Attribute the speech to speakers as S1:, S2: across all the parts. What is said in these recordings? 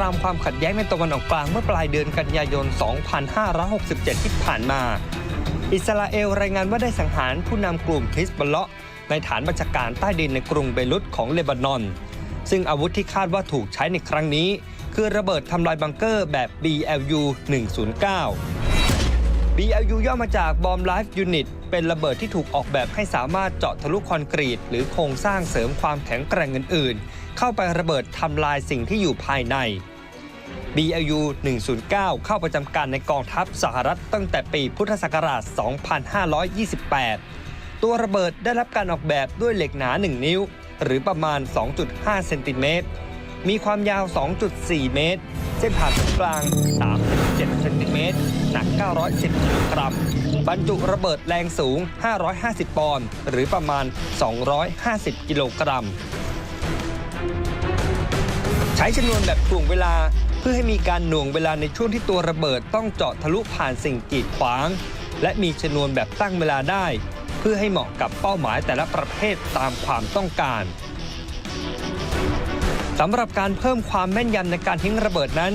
S1: ร่างครามความขัดแย้งในตะวันออกกลางเมื่อปลายเดือนกันยายน 2567 ที่ผ่านมา อิสราเอลรายงานว่าได้สังหารผู้นำกลุ่มฮิสบอลเลาะในฐานบัญชาการใต้ดินในกรุงเบรุตของเลบานอน ซึ่งอาวุธที่คาดว่าถูกใช้ในครั้งนี้ คือระเบิดทำลายบังเกอร์แบบ BLU 109 BLU ย่อมาจาก Bomb Life Unit เป็นระเบิดที่ถูกออกแบบให้สามารถเจาะทะลุคอนกรีต หรือโครงสร้างเสริมความแข็งแกร่งอื่นๆ เข้าไประเบิดทำลายสิ่งที่อยู่ภายใน BLU 109 เข้าประจำการในกองทัพสหรัฐตั้งแต่ปีพุทธศักราช 2528 ตัวระเบิดได้รับการออกแบบด้วยเหล็กหนา 1 นิ้ว หรือประมาณ 2.5 เซนติเมตร มีความยาว 2.4 เมตร เส้นผ่าศูนย์กลาง 3.7 เซนติเมตร หนัก 910กิโลกรัม บรรจุระเบิดแรงสูง 550 ปอนด์ หรือประมาณ 250 กิโลกรัม ใช้ชนวนแบบถ่วงเวลาเพื่อให้มีการหน่วงเวลาในช่วงที่ตัวระเบิดต้องเจาะทะลุผ่านสิ่งกีดขวาง และมีชนวนแบบตั้งเวลาได้ เพื่อให้เหมาะกับเป้าหมายแต่ละประเภทตามความต้องการสำหรับการเพิ่มความแม่นยำในการทิ้งระเบิดนั้น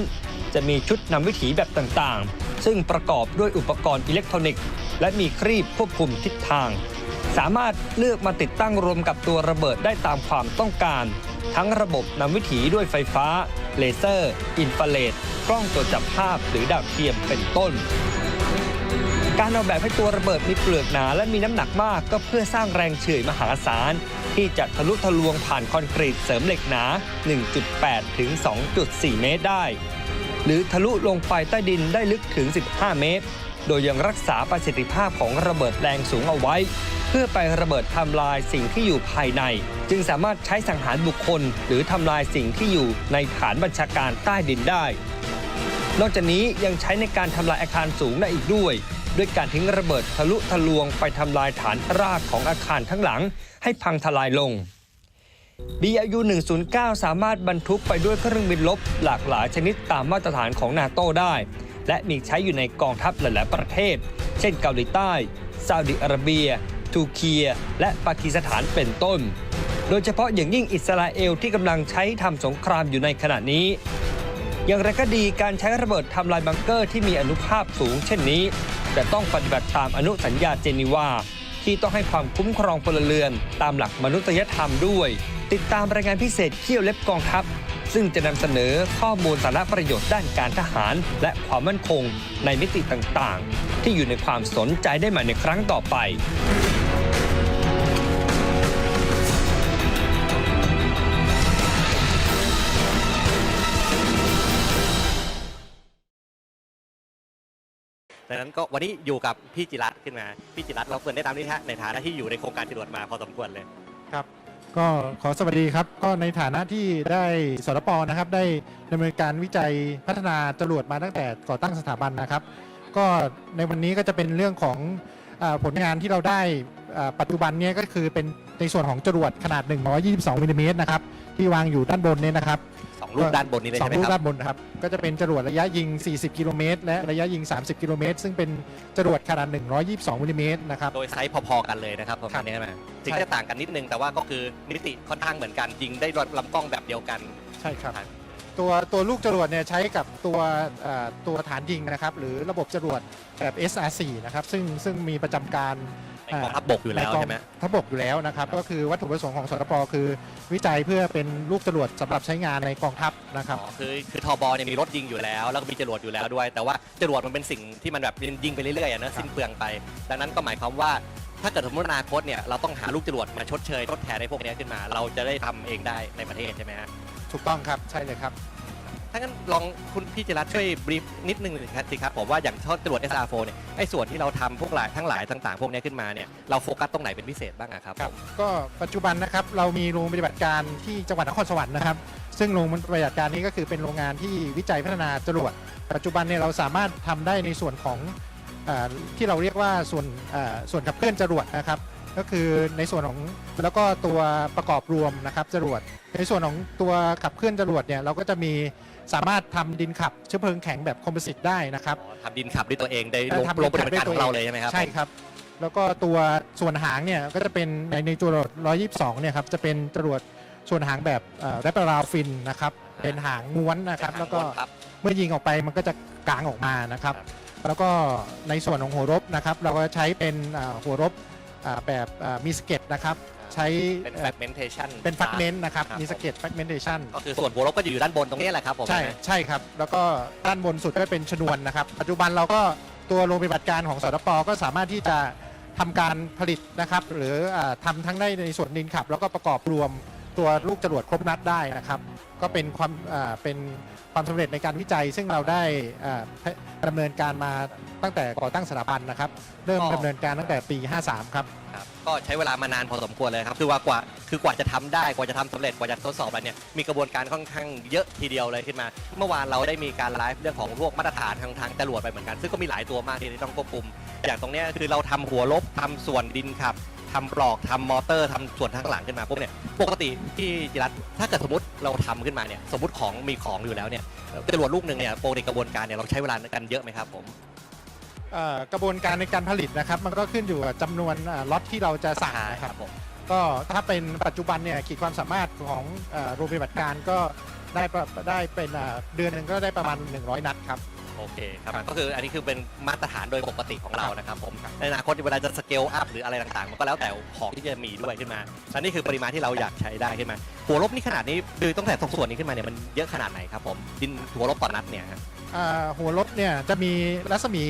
S1: จะมีชุดนำวิถีแบบต่างๆ ซึ่งประกอบด้วยอุปกรณ์อิเล็กทรอนิกส์ และมีครีบควบคุมทิศทาง สามารถเลือกมาติดตั้งรวมกับตัวระเบิดได้ตามความต้องการ ทั้งระบบนำวิถีด้วยไฟฟ้า เลเซอร์ อินฟราเรดกล้องตรวจจับภาพหรือดาวเทียมเป็นต้น การออกแบบให้ตัวระเบิดมีเปลือกหนาและมีน้ำหนักมากก็เพื่อสร้างแรงเฉื่อยมหาศาล ที่จะทะลุทะลวงผ่านคอนกรีตเสริมเหล็กหนา 1.8 ถึง 2.4 เมตรได้ หรือทะลุลงไปใต้ดินได้ลึกถึง 15 เมตรโดยยังรักษาประสิทธิภาพของระเบิดแรงสูงเอาไว้ เพื่อไประเบิดทำลายสิ่งที่อยู่ภายใน จึงสามารถใช้สังหารบุคคล หรือทำลายสิ่งที่อยู่ในฐานบัญชาการใต้ดินได้ นอกจากนี้ยังใช้ในการทำลายอาคารสูงได้อีกด้วย ด้วยการทิ้งระเบิดทะลุทะลวงไปทำลายฐานรากของอาคารทั้งหลัง ให้พังทลายลง BU 109 สามารถบรรทุกไปด้วยเครื่องบินลบหลากหลายชนิดตามมาตรฐานของนาโต้ได้ และมีใช้อยู่ในกองทัพหลาย ๆ ประเทศ เช่นเกาหลีใต้ซาอุดิอาระเบีย ทูเคีย และปากีสถานเป็นต้น โดยเฉพาะอย่างยิ่งอิสราเอลที่กำลังใช้ทำสงครามอยู่ในขณะนี้ อย่างไรก็ดีการใช้ระเบิดทำลายบังเกอร์ที่มีอนุภาพสูงเช่นนี้จะต้องปฏิบัติตามอนุสัญญาเจนีวาที่ต้องให้ความคุ้มครองพลเรือน ตามหลักมนุษยธรรมด้วย ติดตามรายงานพิเศษเขี้ยวเล็บกองทัพ ซึ่งจะนำเสนอข้อมูลสาระประโยชน์ด้านการทหาร และความมั่นคงในมิติต่างๆ ที่อยู่ในความสนใจได้ใหม่ในครั้งต่อไป
S2: ดังนั้นก็วันนี้อยู่กับพี่จิรัตน์ขึ้นมา พี่จิรัตน์เราเปิดได้ตามนี้ฮะในฐานะที่อยู่ในโครงการจรวดมาพอสมควรเลย
S3: ครับ ก็ขอสวัสดีครับ ก็ในฐานะที่ได้สรปนะครับ ได้ดำเนินการวิจัยพัฒนาจรวดมาตั้งแต่ก่อตั้งสถาบันนะครับ ก็ในวันนี้ก็จะเป็นเรื่องของอาผลงานที่เราได้ ปัจจุบันเนี้ก็คือเป็นในส่วนของจรวดขนาด 122มิลลิเมตรนะครับที่วางอยู่ด้านบนเนี่ยนะครับ
S2: สองรูปด้านบนนี้เลย
S3: สอ
S2: ใช่
S3: ง
S2: ไหม
S3: ลูก
S2: ครั
S3: ด้า
S2: บ
S3: นบนนะครับก็จะเป็นจรวดระยะยิง 40 กิโลเมตร และระยะยิง 30 กิโลเมตร ซึ่งเป็นจรวดขนาด 122มิลลิเมตรนะครับ
S2: โดยไซส์พอๆกันเลยนะครับประมาณนี้ใช่ไหมจริง
S3: ใช่
S2: จะต่างกันนิดนึงแต่ว่าก็คือมิติค่อนข้างเหมือนกันยิงได้ลำกล้องแบบเดียวกัน
S3: ใช่ครับ
S2: ครับ
S3: ตัวตัวลูกจรวดเนี่ยใช้กับตัวเอ่อตัวฐานยิงนะครับ หรือระบบจรวดแบบ SR4 นะครับ ซึ่งซึ่งมีประจำการ
S2: ใน กองทัพบกอยู่แล้ว
S3: ในกง
S2: ใช่ไหม
S3: ทัพบกอยู่แล้วนะครับ ก็คือวัตถุประสงค์ของสรปคือ วิจัยเพื่อเป็นลูกจรวดสำหรับใช้งานในกองทัพนะครับ
S2: อ๋อคือคือทอบอเนี่ยมีรถยิงอยู่แล้ว แล้วก็มีจรวดอยู่แล้วด้วย แต่ว่าจรวดมันเป็นสิ่งที่มันแบบยิงไปเรื่อยๆอะนะสิ้นเปลืองไป ดังนั้นก็หมายความว่าถ้าเกิดสมมติอนาคตเนี่ยเราต้องหาลูกจรวดมาชดเชยทดแทนในพวกเนี้ยขึ้นมา เราจะได้ทำเองได้ในประเทศใช่ไหมฮะ
S3: ถูกต้องครับใช่เลยครับ
S2: ถ้างั้นลองคุณพี่จิรัตช่วยบรีฟนิดนึงสิครับสิครับผมว่าอย่างทอดจรวด SR4 เนี่ยไอ้ส่วนที่เราทำพวกหลายทั้งหลายต่างๆ พวกเนี้ยขึ้นมาเนี่ยเราโฟกัสตรงไหนเป็นพิเศษบ้างอะครับ
S3: ครับก็ปัจจุบันนะครับเรามีโรงปฏิบัติการที่จังหวัดนครสวรรค์นะครับ ซึ่งโรงปฏิบัติการนี้ก็คือเป็นโรงงานที่วิจัยพัฒนาจรวดปัจจุบันเนี่ยเราสามารถทำได้ในส่วนของอที่เราเรียกว่าส่วนอ่าส่วนขับเคลื่อนจรวดนะครับ ก็คือในส่วนของแล้วก็ตัวประกอบรวมนะครับจรวดในส่วนของตัวขับเคลื่อนจรวดเนี่ยเราก็จะมี สามารถทำดินขับเชื้อเพลิงแข็งแบบคอมโพสิตได้นะครับ
S2: อ๋อทำดินขับด้วยตัวเองได้ลง
S3: ทำ
S2: ลงปฏิบัติการของเราเลยใช่ไหมครับ
S3: ใช่ครับ แล้วก็ตัวส่วนหางเนี่ยก็จะเป็นในในจรวด122เนี่ยครับจะเป็นจรวดส่วนหางแบบแรปเปอร์ราฟินนะครับเป็นหางม้วนนะครับ แล้วก็
S2: ครับ
S3: เมื่อยิงออกไปมันก็จะกางออกมานะครับ
S2: ครับ
S3: แล้วก็ในส่วนของหัวรบนะครับ เราก็ใช้เป็นอ่าหัวรบอ่าแบบอ่ามีสเก็ตนะครับ ใช้
S2: เป็น
S3: เอ่อ
S2: fragmentation
S3: เป็นฟักเมนต์นะครับ
S2: ครับ
S3: มีสเก็ตฟักเมนเทชัน
S2: ก็คือส่วนหัวลบก็จะอยู่ด้านบนตรงนี้แหละครับผม
S3: ใช่
S2: นะ
S3: ใช่ครับ แล้วก็ด้านบนสุดก็เป็นชนวนนะครับ ปัจจุบันเราก็ตัวโรงปฏิบัติการของสตปก็สามารถที่จะทำการผลิตนะครับ หรืออาทำทั้งได้ในส่วนดินขับ แล้วก็ประกอบรวมตัวลูกจรวดครบนัดได้นะครับ ก็เป็นความอ่าเป็นความสำเร็จในการวิจัย ซึ่งเราได้อ่าดำเนินการมาตั้งแต่ก่อตั้งสถาบันนะครับ เริ่มดำเนินการตั้งแต่ปี 53 ครับ
S2: ครับ ก็ใช้เวลามานานพอสมควรเลยครับคือว่ากว่าคือกว่าจะทำได้กว่าจะทำสำเร็จกว่าจะทดสอบอะไรเนี่ยมีกระบวนการค่อนข้างเยอะทีเดียวเลยขึ้นมา เมื่อวานเราได้มีการไลฟ์เรื่องของพวกมาตรฐานทางทางจรวดไปเหมือนกัน ซึ่งก็มีหลายตัวมากที่ต้องควบคุม อย่างตรงเนี้ยคือเราทำหัวลบทำส่วนดินขับทำปลอกทำมอเตอร์ทำส่วนข้างหลังขึ้นมาปุ๊บเนี่ยปกติที่จิรัตถ้าเกิดสมมติเราทำขึ้นมาเนี่ยสมมติของมีของอยู่แล้วเนี่ยจรวดลูกหนึ่งเนี่ยปกติกระบวนการเนี่ยเราใช้เวลากันเยอะไหมครับผม
S3: เอ่อกระบวนการในการผลิตนะครับ มันก็ขึ้นอยู่กับจำนวนอ่าล็อตที่เราจะสั่งนะครับ
S2: ผม
S3: ก็ถ้าเป็นปัจจุบันเนี่ยขีดความสามารถของเอ่อโรงพยาบาลการก็ได้ประได้เป็นอ่าเดือนหนึ่งก็ได้ประมาณ 100 นัดครับ
S2: โอเคครับก็คืออันนี้คือเป็นมาตรฐานโดยปกติของเรานะครับผมในอนาคตเวลาจะสเกลอัพหรืออะไรต่างๆ มันก็แล้วแต่ของที่จะมีด้วยขึ้นมาและนี่คือปริมาณที่เราอยากใช้ได้ขึ้นมา หัวลบนี่ขนาดนี้คือตั้งแต่ตรงส่วนนี้ขึ้นมาเนี่ยมันเยอะขนาดไหนครับผมดินหัวลบต่อนัดเนี่ยฮะ
S3: อ่าหัวรถเนี่ยจะมีรัศมี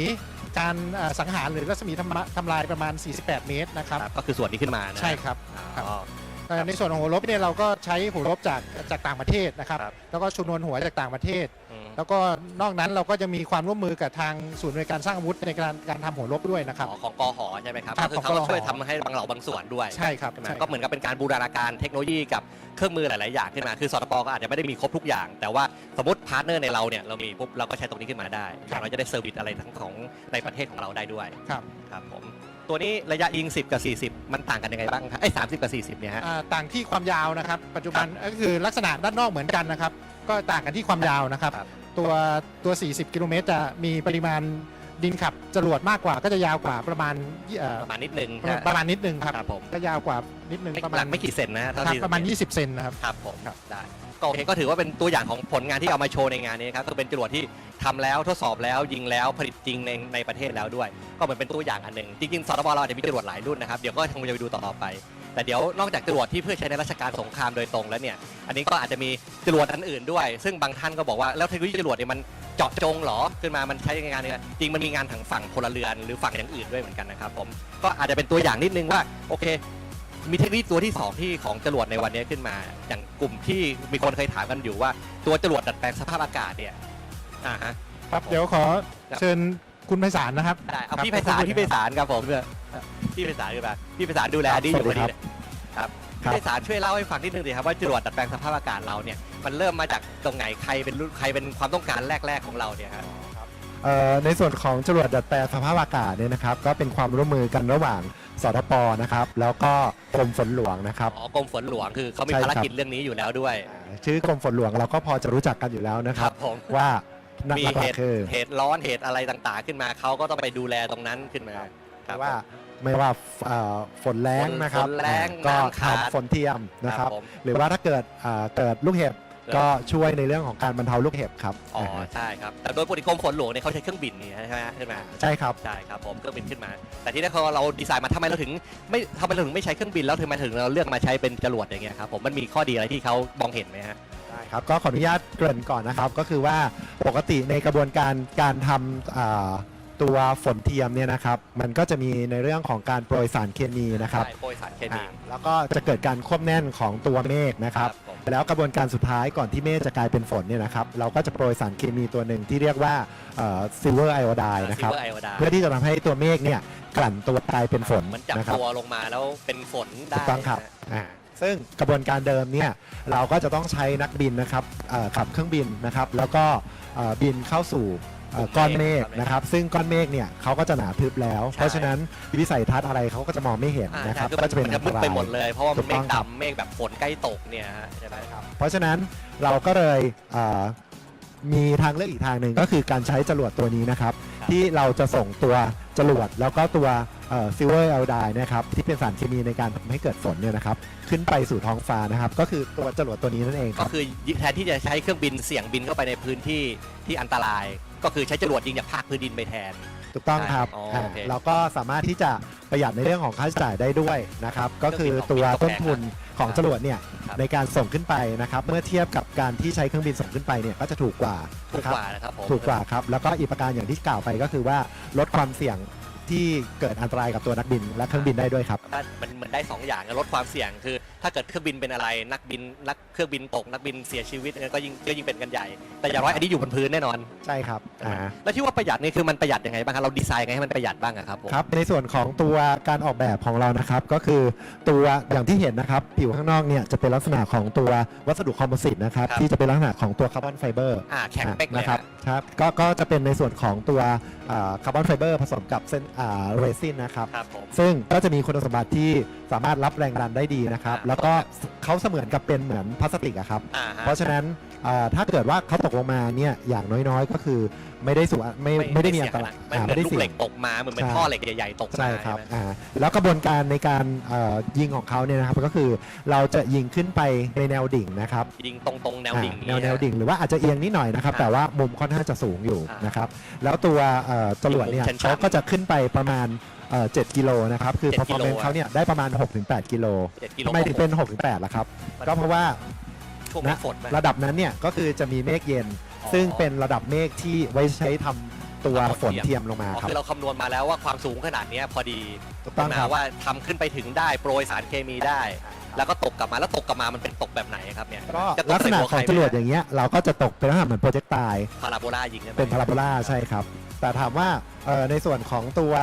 S3: การอ่าสังหารหรือรัศมีทำละทำลายประมาณ 48 เมตรนะครับ
S2: ครับก็คือส่วนนี้ขึ้นมานะ
S3: ใช่ครับ
S2: อ๋อ
S3: แต่ในส่วนของหัวรบเนี่ยเราก็ใช้หัวรบจากจากต่างประเทศนะครับ
S2: ครับ
S3: แล้วก็ชนวนหัวจากต่างประเทศ
S2: อืม
S3: แล้วก็นอกนั้นเราก็จะมีความร่วมมือกับทางศูนย์ในวยการสร้างอาวุธในการการทำหัวรบด้วยนะครับ
S2: อ๋อของกอหอใช่ไหมครับ
S3: ครั
S2: ก็
S3: บ
S2: คือ
S3: ของ
S2: เขาก็
S3: กอหอ
S2: ช่วยทำให้บางเหล่าบางส่วนด้วย
S3: ใช่ครับ
S2: ใช่ไหม
S3: ใช่
S2: ก็เหมือนกับเป็นการบูรณาการเทคโนโลยีกับเครื่องมือหลาย ๆ อย่างขึ้นมา คือสตปก็อาจจะไม่ได้มีครบทุกอย่าง แต่ว่าสมมติพาร์ทเนอร์ในเราเนี่ยเรามีปุ๊บเราก็ใช้ตรงนี้ขึ้นมาได้อย่างเราจะได้เซอร์วิสอะไรทั้งของในประเทศของเราได้ด้วย
S3: ครับ
S2: ครับผมตัวนี้ระยะยิง 10 กับ 40 มันต่างกันยังไงบ้างครับไอ้สามสิบกับ 40เนี่ยฮะ
S3: อ่าต่างที่ความยาวนะครับ ปัจจุบันก็คือลักษณะด้านนอกเหมือนกันนะครับ ก็ต่างกันที่ความยาวนะครับ
S2: ครับ
S3: ตัวตัว 40 กิโลเมตรจะมีปริมาณดินขับจรวดมากกว่าก็จะยาวกว่าประมาณยี่เอ่อ
S2: ประมาณนิดนึง
S3: ประมาณประมาณนิดนึงครับ
S2: ครับผม
S3: ก็ยาวกว่านิดนึง
S2: ไม่
S3: ประมา
S2: ห
S3: ณ
S2: ลักไม่กี่เซนนะฮะเท่า
S3: ครับ
S2: ที่
S3: ประมาณ20 เซนนะครับ
S2: ครับผม
S3: ครับ
S2: ได้ก็โอเคก็ถือว่าเป็นตัวอย่างของผลงานที่เอามาโชว์ในงานนี้ครับก็เป็นจรวดที่ทำแล้วทดสอบแล้วยิงแล้วผลิตจริงในในประเทศแล้วด้วย ก็เหมือนเป็นตัวอย่างอันหนึ่งจริงๆสตบเราอาจจะมีจรวดหลายรุ่นนะครับเดี๋ยวก็คงจะไปดูต่อไป แต่เดี๋ยวนอกจากจรวดที่เพื่อใช้ในราชการสงครามโดยตรงแล้วเนี่ย อันนี้ก็อาจจะมีจรวดอันอื่นด้วย ซึ่งบางท่านก็บอกว่าแล้วเทคโนโลยีจรวดเนี่ยมันเจาะจงเหรอขึ้นมามันใช้ในงานเนี่ยจริงมันมีงานทางฝั่งพลเรือนหรือฝั่งอย่างอื่นด้วยเหมือนกันนะครับผมก็อาจจะเป็นตัวอย่างนิดนึงว่าโอเค มีเทคโนโลยีตัวที่สองที่ของจรวดในวันนี้ขึ้นมา อย่างกลุ่มที่มีคนเคยถามกันอยู่ว่าตัวจรวดดัดแปลงสภาพอากาศเนี่ยอ่าฮะ
S3: ครับ เดี๋ยวขอเชิญ คุณไพศาลนะครับ
S2: ได้เอา
S3: ครับ
S2: พี่ไพศาล
S3: ขอบคุณ
S2: พี่ไพศาลครับผมพี่ไพศาลคือแบบพี่ไพศาลดูแลดีอยู่พอดีเลยครับ
S4: ครั
S2: พี่
S4: บ
S2: ไพศาลช่วยเล่าให้ฟังนิดนึงดิครับว่าจรวดดัดแปลงสภาพอากาศเราเนี่ยมันเริ่มมาจากตรงไหนใครเป็นรุ่นใครเป็นความต้องการแรก ๆของเราเนี่ยฮะ
S4: เอ่อในส่วนของจรวดดัดแปลงสภาพอากาศเนี่ยนะครับ ก็เป็นความร่วมมือกันระหว่างสทปนะครับ แล้วก็กรมฝนหลวงนะครับ
S2: อ๋อกรมฝนหลวงคือเขามี
S4: ใช่ครับ
S2: ภารกิจเรื่องนี้อยู่แล้วด้วย
S4: ชื่อกรมฝนหลวงเราก็พอจะรู้จักกันอยู่แล้วนะ
S2: ค
S4: ค
S2: รั
S4: รั
S2: บบผม
S4: ว่า นัก
S2: มี
S4: หลั
S2: เห
S4: ก
S2: ตุ
S4: ๆคือ
S2: เหตุร้อนเหตุอะไรต่างๆ ขึ้นมาเขาก็ต้องไปดูแลตรงนั้นขึ้นมาครับ
S4: ว่าไม่ว่าเอ่อฝนแรงนะครับ
S2: ฝนแล้ง
S4: ก็
S2: น้ำขาด
S4: ทำฝนเทียมนะครับ
S2: ผม
S4: หรือว่าถ้าเกิดเอ่อเกิดลูกเห็บก็ช่วยในเรื่องของการบรรเทาลูกเห็บครับ
S2: อ๋อใช่ครับแต่โดยปกติกรมฝนหลวงเนี่ยเขาใช้เครื่องบินนี่ใช่ไหมขึ้นมา
S4: ใช่ครับ
S2: ใช่ครับผมเครื่องบินขึ้นมา แต่ที่นี่พอเราดีไซน์มาทำไมเราถึงไม่ทำไมเราถึงไม่ใช้เครื่องบินแล้วทำไมถึงเราเลือกมาใช้เป็นจรวดอย่างเงี้ยครับผมมันมีข้อดีอะไรที่เขามองเห็นไหมฮะ
S4: ได้ครับก็ขออนุญาตเกริ่นก่อนนะครับ ก็คือว่าปกติในกระบวนการการทำอ่าตัวฝนเทียมเนี่ยนะครับ มันก็จะมีในเรื่องของการโปรยสารเคมีนะครับ
S2: ใช่โปรยสารเคมี
S4: อ่าแล้วก็จะเกิดการควบแน่นของตัวเมฆนะครับ
S2: ผม
S4: แล้วกระบวนการสุดท้ายก่อนที่เมฆจะกลายเป็นฝนเนี่ยนะครับ เราก็จะโปรยสารเคมีตัวหนึ่งที่เรียกว่าซิลเวอร์ไอโอไดนะครับ
S2: ซิลเวอร์ไอโอดา
S4: เพื่อที่จะทำให้ตัวเมฆเนี่ยกลั่นตัวกลายเป็นฝน
S2: มันจับ
S4: นะครับ
S2: ตัวลงมาแล้วเป็นฝนได้
S4: ถูกต้องครับอ่า ซึ่งกระบวนการเดิมเนี่ยเราก็จะต้องใช้นักบินนะครับเอ่อขับเครื่องบินนะครับ แล้วก็เอ่อบินเข้าสู่เอ่อก้อนเมฆนะครับซึ่งก้อนเมฆเนี่ยเขาก็จะหนาทึบแล้วเพราะฉะนั้นวิสัยทัศน์อะไรเขาก็จะมองไม่เห็น
S2: อ่า
S4: นะครับ
S2: ใช่คือ
S4: ก็จะเป็น
S2: มัน
S4: อั
S2: จะ
S4: น
S2: มื
S4: ต
S2: ด
S4: รา
S2: ไป
S4: ย
S2: หมดเลย เพราะว่ามัน
S4: ถูก
S2: เม
S4: ต้
S2: ฆ
S4: องครับ
S2: ดำเมฆแบบฝนใกล้ตกเนี่ยฮะใช่ไหมครับ
S4: เพราะฉะนั้นเราก็เลยเอ่อมีทางเลือกอีกทางหนึ่งก็คือการใช้จรวดตัวนี้นะครับ
S2: ครับ
S4: ที่เราจะส่งตัวจรวดแล้วก็ตัวซิลเวอร์เอลไดนะครับที่เป็นสารเคมีในการทำให้เกิดฝนเนี่ยนะครับขึ้นไปสู่ท้องฟ้านะครับก็คือตัวจรวดตัวนี้นั่นเองค
S2: ก็
S4: รับ
S2: คือแทนที่จะใช้เครื่องบินเสี่ยงบินเข้าไปในพื้นที่ที่อันตราย ก็คือใช้จรวดยิงจากภาคพื้นดินไปแทน
S4: ถูกต้องครับ
S2: อ๋ออ่าโอเค
S4: เราก็สามารถที่จะประหยัดในเรื่องของค่าใช้จ่ายได้ด้วยนะครับก็คือตัวต้นทุนของจรวดเนี่ย
S2: ครับ
S4: ในการส่งขึ้นไปนะครับเมื่อเทียบกับการที่ใช้เครื่องบินส่งขึ้นไปเนี่ยก็จะถูกกว่า
S2: ถูก
S4: นะครับ
S2: กว่านะครับผม
S4: ถูกกว่าครับแล้วก็อีกประการอย่างที่กล่าวไปก็คือว่าลดความเสี่ยง ที่เกิดอันตรายกับตัวนักบินและเครื่องบินได้ด้วยครับ
S2: ก็มันเหมือนได้สองอย่างลดความเสี่ยงคือ ถ้าเกิดเครื่องบินเป็นอะไรนักบินนักเครื่องบินตกนักบินเสียชีวิตเนี่ยก็ยิ่งก็ยิ่งเป็นกันใหญ่ แต่อย่างน้อยอันนี้อยู่บนพื้นแน่นอน
S4: ใช่ครับอ่า
S2: แล้วที่ว่าประหยัดนี่คือมันประหยัดยังไงบ้างครับเราดีไซน์ยังไงให้มันประหยัดบ้างอะครับผม
S4: ครับในส่วนของตัวการออกแบบของเรานะครับก็คือตัวอย่างที่เห็นนะครับผิวข้างนอกเนี่ยจะเป็นลักษณะของตัววัสดุคอมโพสิตนะครับ
S2: ครับ
S4: ที่จะเป็นลักษณะของตัวคาร์บอนไฟเบอร์
S2: อ่าแข็งเป๊กเลย
S4: นะครับ
S2: ฮะ
S4: ครับก็ก็จะเป็นในส่วนของตัวคาร์บอนไฟเบอร์ผสมกับเส้นเรซินนะครับ
S2: ครับผม
S4: ซึ่งก็จะมีคุณสมบัติที่สามารถรับแรงดันได้ดีนะครับ
S2: อ่า
S4: แล้วก็เขาเสมือนกับเป็นเหมือนพลาสติกอะครับ
S2: อ่าฮะ
S4: เพราะฉะนั้น อ่าถ้าเกิดว่าเขาตกลงมาเนี่ยอย่างน้อยๆ ก็คือไม่ได้สูญไม่ไม่ได้มีอันตราย
S2: มัน
S4: อ่า
S2: เหมื
S4: ไม่
S2: อน
S4: ได้
S2: ลูก
S4: เสี่
S2: เห
S4: ย
S2: ล็
S4: ง
S2: กตกมาเหมือนเป็น
S4: ใช่
S2: ท่อเหล็กใหญ่ๆตกมา
S4: ใช่ครับ
S2: ไหม
S4: อ่าแล้วกระบวนการในการเอ่อยิงของเขาเนี่ยนะครับก็คือเราจะยิงขึ้นไปในแนวดิ่งนะครับ
S2: ยิงตรงๆแนวดิ่ง
S4: อ่าแนวแนวดิ่งหรือว่าอาจจะเอียงนิดหน่อยนะครับ
S2: อ่า
S4: แต่ว่ามุมค่อนข้างจะสูงอยู่
S2: อ่าน
S4: นะครับ แล้วตัวเอ่อจรวดเนี่ย
S2: มุมชันๆ
S4: เขาก็จะขึ้นไปประมาณเอ่อ7กิโลนะครับคือ
S2: เจ็ดกิโล
S4: performance เขาเนี่ยได้ประมาณ 6-8 กิโล
S2: เจ็ดกิโล
S4: ทำไมถึงเป็น 6-8ล่ะครับ ก็เพราะว่า
S2: ช่วงนี้ฝนไหม
S4: ระดับนั้นเนี่ยก็คือจะมีเมฆเย็น
S2: อ๋อ
S4: ซึ่งเป็นระดับเมฆที่ไว้ใช้ทำตัว
S2: ทำฝ
S4: ฝ
S2: น
S4: น
S2: เที
S4: เที
S2: ย
S4: ย
S2: ม
S4: มลงมา
S2: อ๋อ
S4: ครับ
S2: คือเราคำนวณมาแล้วว่าความสูงขนาดเนี้ยพอดี
S4: ถูกต้อง
S2: ใช่
S4: ค
S2: ไห
S4: รั
S2: ม
S4: บ
S2: ว่าทำขึ้นไปถึงได้โปรยสารเคมีได้ แล้วก็ตกกลับมาแล้วตกกลับมามันเป็นตกแบบไหนครับเนี่ย
S4: ก็
S2: จะต
S4: ลักษณะ
S2: ใส่หัว
S4: ของ
S2: ใค
S4: จรวด
S2: ไหม
S4: อย่างเงี้ยเราก็จะตกเป็นลักษณะเหมือนโปรเจกต์ตาย
S2: พาราโบลายิงใช่ไหม
S4: เป็นพาราโบลาใช่ครับ แต่ถามว่าเอ่อในส่วนของตัว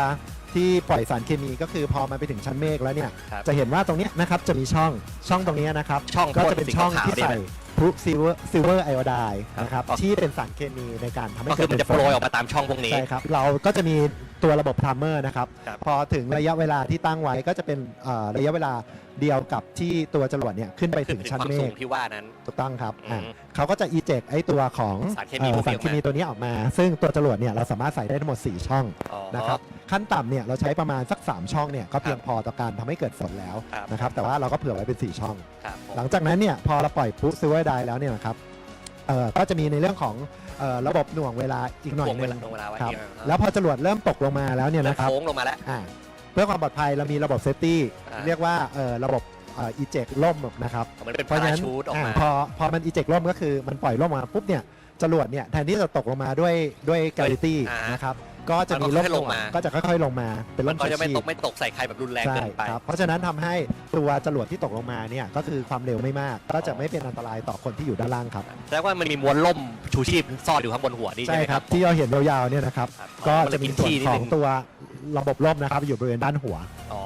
S4: ที่ปล่อยสารเคมีก็คือพอมันไปถึงชั้นเมฆแล้วเนี่ย
S2: ครับ
S4: จะเห็นว่าตรงเนี้ยนะครับจะมีช่องช่องตรงเนี้ยนะครับ
S2: ช่อง
S4: ก็จะเป็นช่องที่
S2: พ่นสีขาวๆ
S4: ใส่ พลุซิลเวอร์ซิลเวอร์ไอโอได
S2: ครับ
S4: นะครับ
S2: ก็
S4: ที่เป็นสารเคมีในการทำให้
S2: ก็คื
S4: เกิ
S2: อ
S4: ด
S2: มัน
S4: เป็
S2: จะ
S4: น
S2: โปรยออกมาตามช่องพวกนี้
S4: ใช่ครับ เราก็จะมีตัวระบบไทม์เมอร์นะครับ
S2: ครับ
S4: พอถึงระยะเวลาที่ตั้งไว้ก็จะเป็นเอ่อระยะเวลาเดียวกับที่ตัวจรวดเนี่ยขึ้นไป
S2: ขึ้
S4: ถึ
S2: น
S4: ง
S2: ถึง
S4: ชั้น
S2: ความ
S4: เม
S2: สู
S4: ฆ
S2: งที่ว่านั้น
S4: ถูกต้องครับ
S2: อืม
S4: อ่าเขาก็จะอีเจกไอตัวของ
S2: สารเคมี
S4: อ่อ
S2: พวกนี้
S4: สารเคมีตัวนี้ออกมา ซึ่งตัวจรวดเนี่ยเราสามารถใส่ได้ทั้งหมด 4 ช่อง
S2: อ๋อ
S4: นะครับ ขั้นต่ำเนี่ยเราใช้ประมาณสัก 3 ช่องเนี่ยก็เพียงพอต่อการทำให้เกิดฝนแล้ว
S2: ครับ
S4: นะครับ แต่ว่าเราก็เผื่อไว้เป็น 4 ช่อง
S2: ครับผม
S4: หลังจากนั้นเนี่ยพอเราปล่อยพุซิลเวอร์ไดแล้วเนี่ยนะครับเอ่อก็จะมีในเรื่องของเอ่อระบบหน่วงเวลาอีกหน่อย
S2: ถ่วง
S4: ห
S2: เว
S4: นึ
S2: ลางถ่วงเวลาไว้
S4: ครับ
S2: เนี่ย
S4: แล้วพอจรวดเริ่มตกลงมาแล้วเนี่ย
S2: เริ่ม
S4: นะครับ
S2: โค้งลงมาแล้ว
S4: อ่าเพื่อความปลอดภัยเรามีระบบเซฟตี้
S2: อ่า
S4: เรียกว่าเอ่อระบบอีเจกล่มนะครับ
S2: เหมือนเป็น
S4: เพราะ
S2: พา
S4: ฉะ
S2: รา
S4: นั้น
S2: ชูตออก
S4: อ่า
S2: มา
S4: พอพอมันอีเจกล่มก็คือมันปล่อยล่มมาปุ๊บเนี่ยจรวดเนี่ยแทนที่จะตกลงมาด้วยด้วยก a ลิตี้
S2: อ่าน
S4: นะครับ ก็จะ
S2: มัน
S4: มี
S2: ก็
S4: ล่ม
S2: ค่อยๆลง
S4: หน่ว
S2: มา
S4: ก็จะค่อยๆลงมา เป็น
S2: มั
S4: ล่
S2: น
S4: ม
S2: ก็
S4: ชู
S2: จะไม่
S4: ชี
S2: ต
S4: พ
S2: กไม่ตกใส่ใครแบบรุนแรง
S4: ใช่
S2: เกินไป
S4: ครับเพราะฉะนั้นทำให้ตัวจรวดที่ตกลงมาเนี่ยก็คือความเร็วไม่มาก ก็จะไม่เป็นอันตรายต่อคนที่อยู่ด้านล่างครับ
S2: แสดงว่ามันมีมวลล่มชูชีพซ่อนอยู่ข้างบนหัวนี่
S4: ใช่
S2: ใช่ไหม
S4: ค
S2: ค
S4: รั
S2: รั
S4: บบ ที่เราเห็นยาวๆเนี่ยนะครับ
S2: ครับ
S4: ก็
S2: มัน
S4: จะ
S2: เลย
S4: มี
S2: กิน
S4: ส่วน
S2: ที่นิด
S4: ขอ
S2: นึ
S4: ง
S2: ง
S4: ตัวระบบล่มนะครับ อยู่บริเวณด้านหัว
S2: อ๋อ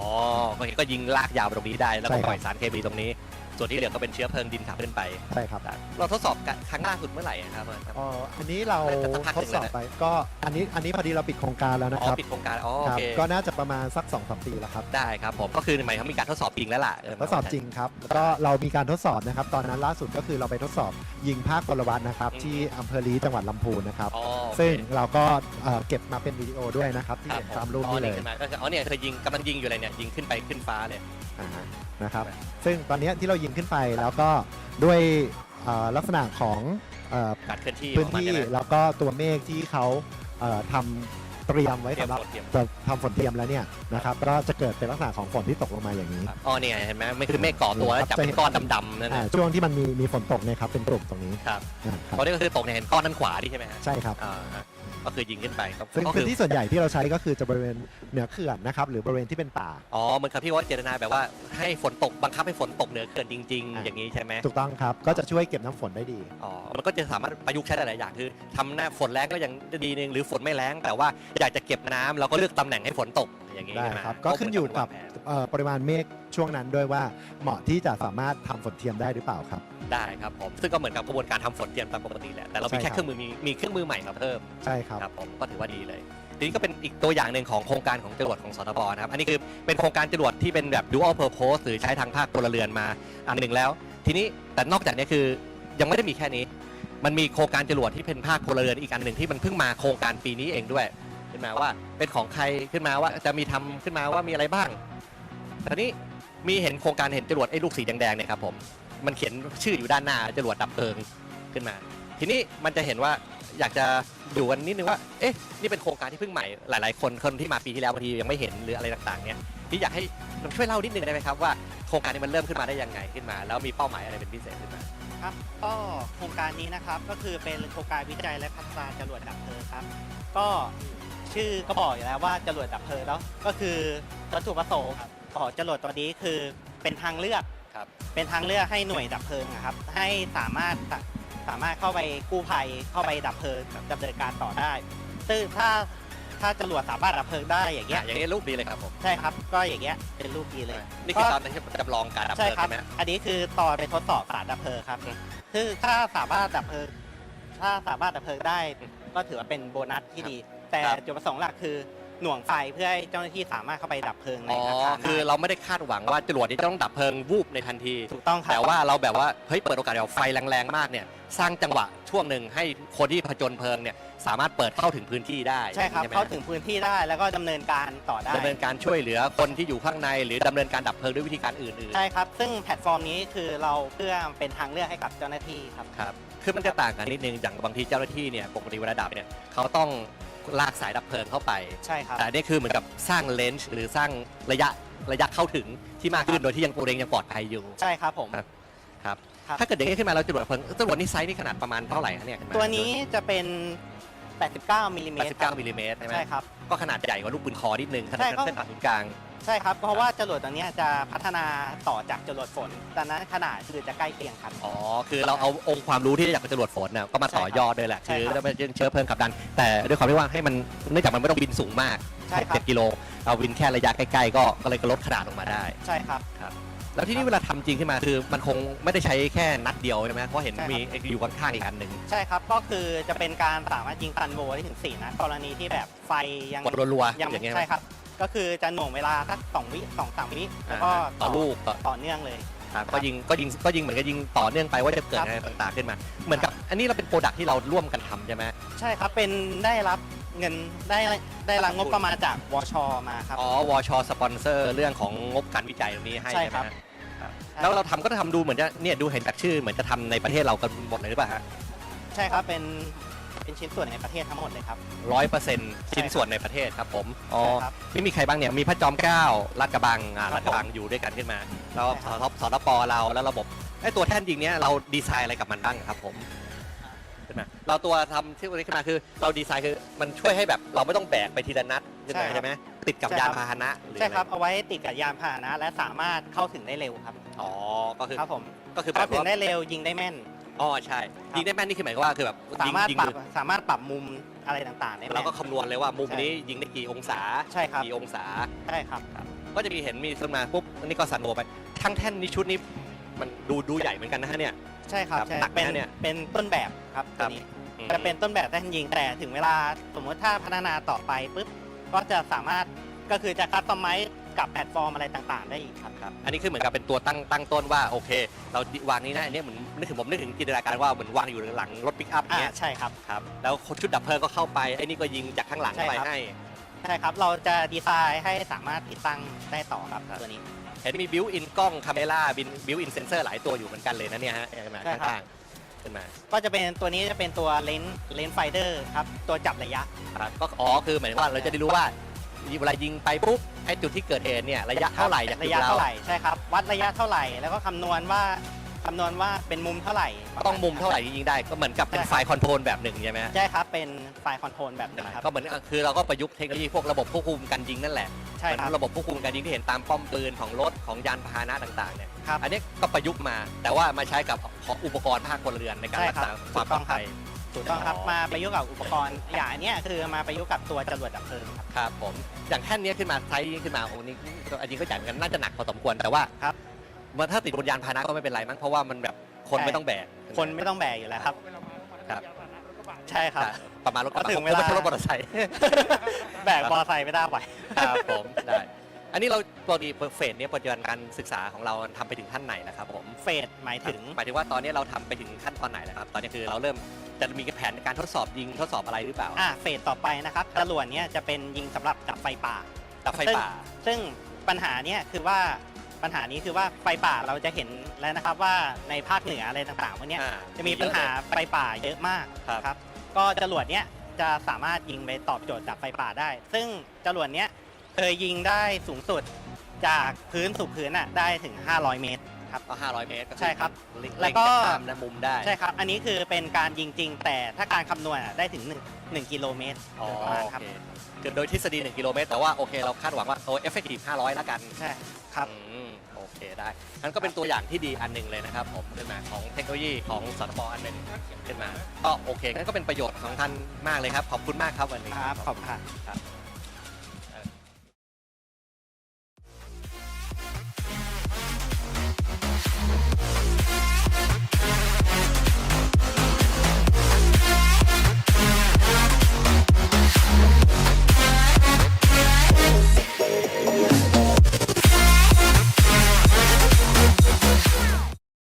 S2: ก็ก็ยิงลากยาวไปตรงนี้ได้แล้ว
S4: ใช่
S2: ก็
S4: ครับ
S2: ปล่อยสารเคมีตรงนี้ ส่วนที่เหลือก็เป็นเชื้อเพลิงดินขับขึ้นไป
S4: ใช่ครับ
S2: เราทดสอบกันครั้งล่าสุดเมื่อไหร่อะครับ
S4: อ๋อ อันนี้เรา
S2: น่าจะสักพัก
S4: ท
S2: ห
S4: ด
S2: นึ่ง
S4: สอบ
S2: แล้วนะ
S4: ไป ก็อันนี้อันนี้พอดีเราปิดโครงการแล้วนะ
S2: อ๋
S4: ค
S2: อ
S4: รับ
S2: ปิดโครงการ อ๋อ
S4: ค
S2: โอ
S4: รับ
S2: เค
S4: ก็น่าจะประมาณสัก2อสปีแล้วครับ
S2: ได้ครับผม ก็คือหมายความมีการทดสอบจริงแล้วล่ะเท
S4: ดสอบจริงครับแล้วก็เรามีการทดสอบนะครับ ตอนนั้นล่าสุดก็คือเราไปทดสอบยิงภาคพลวัตนะครับ
S2: อืม
S4: ที่อำเภอลีจังหวัดลำพูนนะครับ
S2: อ๋อโอเค
S4: ซึ่งเราก็เอ่อเก็บมาเป็นวิดีโอด้วยนะครับที่
S2: ครับ
S4: เห็น
S2: ผม
S4: ตามรูป
S2: อ๋อ
S4: นี้เลย
S2: ขึ้นมาก็คืออ๋อเนี่ยเคยยิงกำลังยิงอยู่เลยเนี่ยยิงขึ้นไปขึ้นฟ้าเลย
S4: อ่าฮะ นะครับ ซึ่งตอนเนี้ยที่เรายิงขึ้นไปแล้วก็ด้วยเอ่อลักษณะของเอ่อ
S2: การเคลื่อนที่
S4: พื้น
S2: ของมัน
S4: ที่
S2: ใช่ไหม
S4: แล้วก็ตัวเมฆที่เขาเอ่อทำเตรียมไว้
S2: เตรียม
S4: สำหรับ
S2: ฝนเตรียม
S4: จะทำฝนเทียมแล้วเนี่ยนะครับก็จะเกิดเป็นลักษณะของฝนที่ตกลงมาอย่างนี้
S2: ครับอ๋อเนี่ยเห็นไหมไม่คือเมฆก่อตัวแล้วจับเป็นก้อนดำๆนั่น
S4: อ่า
S2: นะ
S4: ช่วงที่มันมีมีฝนตกเนี่ยครับเป็นกลุ่มตรงนี้
S2: ครับ
S4: นะค
S2: ต
S4: รับ
S2: อนนี้ก็คือตกเนี่ยเห็นก้อนด้านขวานี่ใช่ไหมฮะ
S4: ใช่ครับ
S2: อ่าฮะ ก็คือยิงขึ้นไปครับ
S4: ซึ่ง
S2: ก็
S4: พื้
S2: คื
S4: น
S2: อ
S4: ที่ส่วนใหญ่ที่เราใช้ก็คือจะบริเวณเหนือเขื่อนนะครับหรือบริเวณที่เป็นป่า
S2: อ๋อเหมือนกับพี่ว่าเจตนาแบบว่าให้ฝนตกบังคับให้ฝนตกเหนือเกินจริง ๆ
S4: อ่า
S2: อย่างนี้ใช่ไหม
S4: ถูกต้องครับก็จะช่วยเก็บน้ำฝนได้ดี
S2: อ๋อมันก็จะสามารถประยุกต์ใช้ได้หลายอย่างคือทำหน้าฝนแรงก็ยังดีนึงหรือฝนไม่แรงแต่ว่าอยากจะเก็บน้ำเราก็เลือกตำแหน่งให้ฝนตกอย่างนี้
S4: ได้
S2: ใช่ไหม
S4: ครับ ก็ขึ้นอยู่กับ
S2: เหมืนวางแผน
S4: เอ่อปริมาณเมฆช่วงนั้นด้วยว่าเหมาะที่จะสามารถทำฝนเทียมได้หรือเปล่าครับ
S2: ได้ครับผมซึ่งก็เหมือนกับกระบวนการทำฝนเทียมตามปกติแหละแต่เรามี
S4: ใช่
S2: แค่
S4: ครับ
S2: เครื่องมือมีมีเครื่องมือใหม่มาเพิ่ม
S4: ใช่ครับ
S2: ครับผมก็ถือว่าดีเลยทีนี้ก็เป็นอีกตัวอย่างหนึ่งของโครงการของจรวดของสทบนะครับอันนี้คือเป็นโครงการจรวดที่เป็นแบบ dual purpose หรือใช้ทางภาคพลเรือนมาอันหนึ่งแล้ว ทีนี้แต่นอกจากนี้คือยังไม่ได้มีแค่นี้ มันมีโครงการจรวดที่เป็นภาคพลเรือนอีกอันหนึ่งที่มันเพิ่งมาโครงการปีนี้เองด้วย ขึ้นมาว่า เป็นของใครขึ้นมาว่าจะมีทำขึ้นมาว่ามีอะไรบ้างตอนนี้มีเห็นโครงการเห็นจรวดไอ้ลูกสีแดงๆเนี่ยครับผมมันเขียนชื่ออยู่ด้านหน้าจรวดดับเพลิงขึ้นมา ทีนี้มันจะเห็นว่าอยากจะดูกันนิดนึงว่า เอ๊ะ นี่เป็นโครงการที่เพิ่งใหม่ หลาย ๆ คน คนที่มาปีที่แล้วบางทียังไม่เห็นหรืออะไรต่าง ๆ เนี่ย ที่อยากให้ช่วยเล่านิดนึงได้ไหมครับว่าโครงการนี้มันเริ่มขึ้นมาได้ยังไงขึ้นมา แล้วมีเป้าหมายอะไรเป็นพิเศษขึ้นมา
S5: ครับ ก็โครงการนี้นะครับ ก็คือเป็นโครงการวิจัยและพัฒนาจรวดดับเพลิงครับ ก็ ชื่อก็บอกอยู่แล้วว่าจรวดดับเพลิงแล้วก็คือวัตถุประสงค์ของจรวดตัวนี้คือเป็นทางเลือก
S2: ครับ
S5: เป็นทางเลือกให้หน่วยดับเพลิงอะครับ ให้สามารถสาสามารถเข้าไปกู้ภัยเข้าไปดับเพลิงดำเนินการต่อได้ ซึ่งถ้าถ้าจรวดสามารถดับเพลิงได้อย่าง
S2: เนี่
S5: เงี้
S2: ย
S5: ย
S2: อย่างนี้รูปดีเลยครับผม
S5: ใช่ครับ ก็อย่างเงี้ยเป็นรูปดีเลย
S2: นี่คือตอนที่จำลองการดับเพ
S5: ใช่
S2: ลิง
S5: ครับ
S2: ใช่ไหม
S5: อันนี้คือตอนไปทดสอบสารดับเพลิงครับ
S2: อืม
S5: คือถ้าสามารถดับเพลิง ถ้าสามารถดับเพลิงได้ ก็ถือว่าเป็นโบนัสที่ดี แต่
S2: ครับ
S5: จุดประสงค์หลักคือหน่วงไฟเพื่อให้เจ้าหน้าที่สามารถเข้าไปดับเพลิงใน
S2: อ๋อ
S5: อาคาร
S2: คือ
S5: ได้
S2: เราไม่ได้คาดหวังว่าจรวดนี้จะต้องดับเพลิงวูบในทันที
S5: ถูกต้องครับ
S2: แต่ว่าเราแบบว่าเฮ้ยเปิดโอกาสเอาไฟแรงๆมากเนี่ยสร้างจังหวะช่วงหนึ่งให้คนที่ผจญเพลิงเนี่ยสามารถเปิดเข้าถึงพื้นที่ได้
S5: ใช่ครับ
S2: ไหม
S5: เข้าถึงพื้นที่ได้แล้วก็ดำเนินการต่อได้
S2: ดำเนินการช่วยเหลือคนที่อยู่ข้างใน หรือดำเนินการดับเพลิงด้วยวิธีการอื่น
S5: ใช่ครับ ซึ่งแพลตฟอร์มนี้คือเราเพื่อเป็นทางเลือกให้กับเจ้าหน้าที่ครับ
S2: ๆครับคือมันจะต่างกันนิดนึงอย่างบางทีเจ้าหน้าที่เนี่ยปกติเวลาดับเนี่ยเขาต้อง ลากสายดับเพลิงเข้าไป
S5: ใช่ครับ
S2: แต่อันนี่คือเหมือนกับสร้างเลนส์หรือสร้างระยะระยะเข้าถึงที่มากขึ้นโดยที่ยังตัวเองยังปลอดภัยอยู่
S5: ใช่ครับผม
S2: ครับ ครับ
S5: ครับ
S2: ถ้าเกิดอย่างนี้ขึ้นมาเราจรวดเพลิงจรวดนี่ไซส์นี่ขนาดประมาณเท่าไหร่คะเนี่ยขึ้มา
S5: ตัวนี้จะเป็น 89มิลลิเมตรครับ
S2: 89มิลลิเมตรใช่ไหม
S5: ใช่ครับ
S2: ก็ขนาดใหญ่กว่าลูกปืนคอนิดนึงขนา
S5: ใช่
S2: ด
S5: ก็
S2: เส้นผ่าศูนย์กลาง
S5: ใช่ครับ เพราะว่าจรวดตัวเนี้ยจะพัฒนาต่อจากจรวดฝนดังนั้นขนาดคือจะใกล้เคียงกัน
S2: อ๋อ คือเราเอาองค์ความรู้ที่ได้จากจรวดฝนน่ะก็มาต่อยอดด้วยแหละ
S5: ใช่
S2: คือ
S5: ครับ
S2: แล้วเป็นเชื้อเพลิงขับดัน แต่ด้วยความที่ว่าให้มันเนื่องจากมันไม่ต้องบินสูงมาก
S5: ใช่ครับ
S2: เจ็ดกิโลเราบินแค่ระยะใกล้ๆก็ก็เลยก็ลดขนาดลงมาได้
S5: ใช่ครับ
S2: แล้วที่นี่เวลาทำจริงขึ้นมาคือมันคงไม่ได้ใช้แค่นัดเดียวใช่ไหมเพราะเห็น
S5: ใช่ครับ
S2: มีอยู่ข้างๆอีกอันหนึ่ง
S5: ใช่ครับ ก็คือจะเป็นการสามารถยิงตันโวได้ถึง4นัดกรณีที่แบบไฟยัง
S2: กดรัวๆ
S5: ยัง
S2: อย่างเงี้ย
S5: ใช่ครับ ก็คือจะหน่วงเวลาสักสองวิสองสามวิแล้วก็
S2: อ่าต่อลูกต่อ
S5: ต่อเนื่องเลย
S2: ครับก็ยิงก็ยิงก็ยิงเหมือนกับยิงต่อเนื่องไปว่าจะเกิด
S5: ครับ
S2: อะไรต่างๆขึ้นมา เหมือนกับอันนี้เราเป็นโปรดักที่เราร่วมกันทำใช่ไหม
S5: ใช่ครับเป็นได้รับเงินได้ได้รับงบประมาณจากวชมาครับ
S2: อ๋อวชสปอนเซอร์เรื่องของงบการวิจัยตรงนี้ให้
S5: ใช่
S2: ใช่ไหม
S5: ครับ
S2: ฮะครับแล้วเราทำก็ทำดูเหมือนจะเนี่ยดูเห็นจากชื่อเหมือนจะทำในประเทศเรากันหมดเลยหรือเปล่าฮะ
S5: ใช่ครับเป็น เป็นชิ้นส่วนในประเทศทั้งหมดเลยครับ
S2: ร้อยเปอร์เซ็นต์ชิ้นส่วนในประเทศครับผมอ๋อ
S5: ใช่ครับ
S2: นี่มีใครบ้างเนี่ยมีพระจอมเกล้าลาดกระบังอ่า
S5: ครับ
S2: ลาดกระบังอยู่ด้วยกันขึ้นมา แล้ว
S5: ใช่
S2: ส
S5: ครับ
S2: ทสทปเราแล้วระบบไอ้ตัวแท่นยิงเนี้ยเราดีไซน์อะไรกับมันบ้างครับผมขึ้นมาเราตัวทำที่วันนี้ขึ้นมาคือ เราดีไซน์คือมันช่วยให้แบบเราไม่ต้องแบกไปทีละนัดขึ้นมา
S5: ใช่ครับ
S2: ใช่ไหมติดกับ
S5: ใช่
S2: ยาน
S5: ครับ
S2: พาหนะหรือ
S5: ใช่ครับ
S2: อะไเอา
S5: ไว้ติดกับยานพาหนะ และสามารถเข้าถึงได้เร็วครับ
S2: อ๋อก็คือ
S5: ครับผม
S2: ก็คือแบ
S5: เข้า
S2: บ
S5: ถึง
S2: ว่า
S5: ได้เร็วยิงได้แม่น
S2: อ๋อใช่ยิงได้แม่นนี่คือหมายความว่าคือแบบ
S5: สามารถ
S2: ยิง
S5: ปรับ
S2: ยิง
S5: สามารถปรับมุมอะไรต่างๆได้
S2: เรา
S5: แม่น
S2: ก็คำนวณเลยว่ามุม
S5: ใช่
S2: นี้ยิงได้กี่องศา
S5: ใช่ครับ
S2: กี่องศา
S5: ใช่ครับ
S2: ก็จะมีเห็นมีขึ้นมาปุ๊บอันนี้ก็สั่นโวไปทั้งแท่นนี้ชุดนี้มันดูดูใหญ่เหมือนกันนะฮะเนี่ย
S5: ใช่ครับ
S2: ครับ
S5: ใช่
S2: หนักไหม
S5: เป็น
S2: ฮะเนี่ย
S5: เป็นต้นแบบครับ
S2: ครั
S5: ตัว
S2: บ
S5: นี้
S2: อืม
S5: จะเป็นต้นแบบแท่นยิงแต่ถึงเวลาสมมติถ้าพัฒนาต่อไปปุ๊บก็จะสามารถก็คือจะคัสตอมไมซ์ กับแพลตฟอร์มอะไรต่างๆ ได้อีกครับ
S2: ครับ อันนี้คือเหมือนกับเป็นตัวตั้งตั้งต้นว่าโอเค เราวางนี้นะอันนี้เหมือนนึกถึงผมนึกถึงจินตนาการว่าเหมือนวางอยู่หลังรถปิกอัพ
S5: อ่า
S2: เนี้ย
S5: ใช่ครับ
S2: ครับแล้วชุดดับเพลิงก็เข้าไปไอ้นี่ก็ยิงจากข้างหลัง
S5: ใช่
S2: เข้าไป
S5: ครับ
S2: ให้
S5: ใช่ครับ เราจะดีไซน์ให้สามารถติดตั้งได้ต่อครับ
S2: ครับ
S5: ตัวนี้
S2: เห็นมีบิวอินกล้องคาเมล่าบินบิวอินเซนเซอร์หลายตัวอยู่เหมือนกันเลยนะเนี่ยฮะขึ้นมา
S5: ใช่ครับ
S2: ข้างๆขึ้นมา
S5: ก็จะเป็นตัวนี้จะเป็นตัวเลนส์เลนส์ไฟเดอร์ครับ ตัวจับระยะ
S2: ครับก็อ๋อคือหมายถึงว่าเราจะได้รู้ว่า เวลายิงไปปุ๊บไอ้จุดที่เกิดเหตุเนี่ยระยะเท่าไหร่จากจุ
S5: ระ
S2: ด
S5: ยะ
S2: เรา
S5: เท่าไหร่ใช่ครับ วัดระยะเท่าไหร่แล้วก็คำนวณว่าคำนวณว่าเป็นมุมเท่าไหร่
S2: ต้องมุมเท่าไหร่ที่ยิงได้ก็เหมือนกับเป็น
S5: ใช่ครับ
S2: ไฟล์คอนโทรลแบบหนึ่งใช่ไหมฮะ
S5: ใช่ครับเป็นไฟล์คอนโทรลแบบหนึงครับ
S2: ก็เหมือนคือเราก็ประยุกต์เทคโนโลยีพวกระบบควบคุมการยิงนั่นแหละ
S5: ใช่
S2: เหมือน
S5: ครับ
S2: ระบบควบคุมการยิงที่เห็นตามป้อมปืนของรถของยานพาหนะต่างๆเนี่ย
S5: ครับ
S2: อันนี้ก็ประยุกต์มา แต่ว่ามาใช้กับของอุปกรณ์ภาคพลเรือนในการ
S5: ใช่
S2: รัก
S5: ครับ
S2: ษาความปลอดภัย
S5: ถูกต้องครับ
S2: อ๋อ
S5: มาประยุกต์กับอุปกรณ์อย่างอันเนี้ยคือมาประยุกต์กับตัวจรวดดับเพลิงครับ
S2: ครับผมอย่างแท่นนี้ขึ้นมาไซส์นี้ขึ้นมาโอ้นี่อันนี้ก็ใหญ่เหมือนกันน่าจะหนักพอสมควรแต่ว่า
S5: ครับ
S2: มันถ้าติดบนยานพาหนะก็ไม่เป็นไรมั้งเพราะว่ามันแบบคน
S5: ใช่
S2: ไม่ต้องแบก
S5: คนไม่ต้องแบกอยู่แล้วครับ
S2: ครับ
S5: ใช่ครับ
S2: ประมาณรถกระบะ
S5: ถึงเวลา
S2: ไม่ใช่รถมอเตอร์ไซค์
S5: แบกมอเตอร์ไซค์ไม่ได้ไหว
S2: ครับผมได้ อันนี้เราปกติเฟสเนี่ยปัจจุบันการศึกษาของเราทำไปถึงขั้นไหนนะครับผม
S5: เฟสหมายถึง
S2: หมายถึงว่าตอนนี้เราทำไปถึงขั้นตอนไหนแล้วครับ ตอนนี้คือเราเริ่มจะมีแผนในการทดสอบยิงทดสอบอะไรหรือเปล่า
S5: อ่าเฟสต่อไปนะครับจรวดเนี้ยจะเป็นยิงสำหรับดับไฟป่า
S2: ดับไฟป่า
S5: ซึ่งปัญหาเนี้ยคือว่าปัญหานี้คือว่าไฟป่าเราจะเห็นแล้วนะครับว่าในภาคเหนืออะไรต่างๆพวกเนี้ย
S2: อ่า
S5: จะมีปัญหาไฟป่าเยอะมาก
S2: ครับ
S5: ครับ ก็จรวดเนี้ยจะสามารถยิงไปตอบโจทย์ดับไฟป่าได้ ซึ่งจรวดเนี้ย เคยยิงได้สูงสุดจากพื้นสู่พื้นอะได้ถึง 500 เมตร ครับ
S2: ก็500 เมตรก็อ
S5: ใช่ครับ
S2: เล็ง
S5: แล้วก็
S2: เล็งจากข้ามนะมุมได้
S5: ใช่ครับ อันนี้คือเป็นการยิงจริง แต่ถ้าการคำนวณอะได้ถึง1 1กิโลเมตร
S2: อ๋อ
S5: โดยประมาณ
S2: โอ
S5: ครับ
S2: เคคือโดยทฤษฎี 1 กิโลเมตร แต่ว่าโอเคเราคาดหวังว่าโอ้เอฟเฟกตีฟ500 แล้วกัน
S5: ใช่ครับ
S2: อืมโอเคได้งั้นก็เป็นตัวอย่างที่ดีอันหนึ่งเลยนะครับผมขึ้นมาของเทคโนโลยีของสทบอันหนึ่งขึ้นมาก็โอเคงั้นก็เป็นประโยชน์ของท่านมากเลยครับ ขอบคุณมากครับวันนี้
S5: ครับขอบคุณครับ
S2: ครับ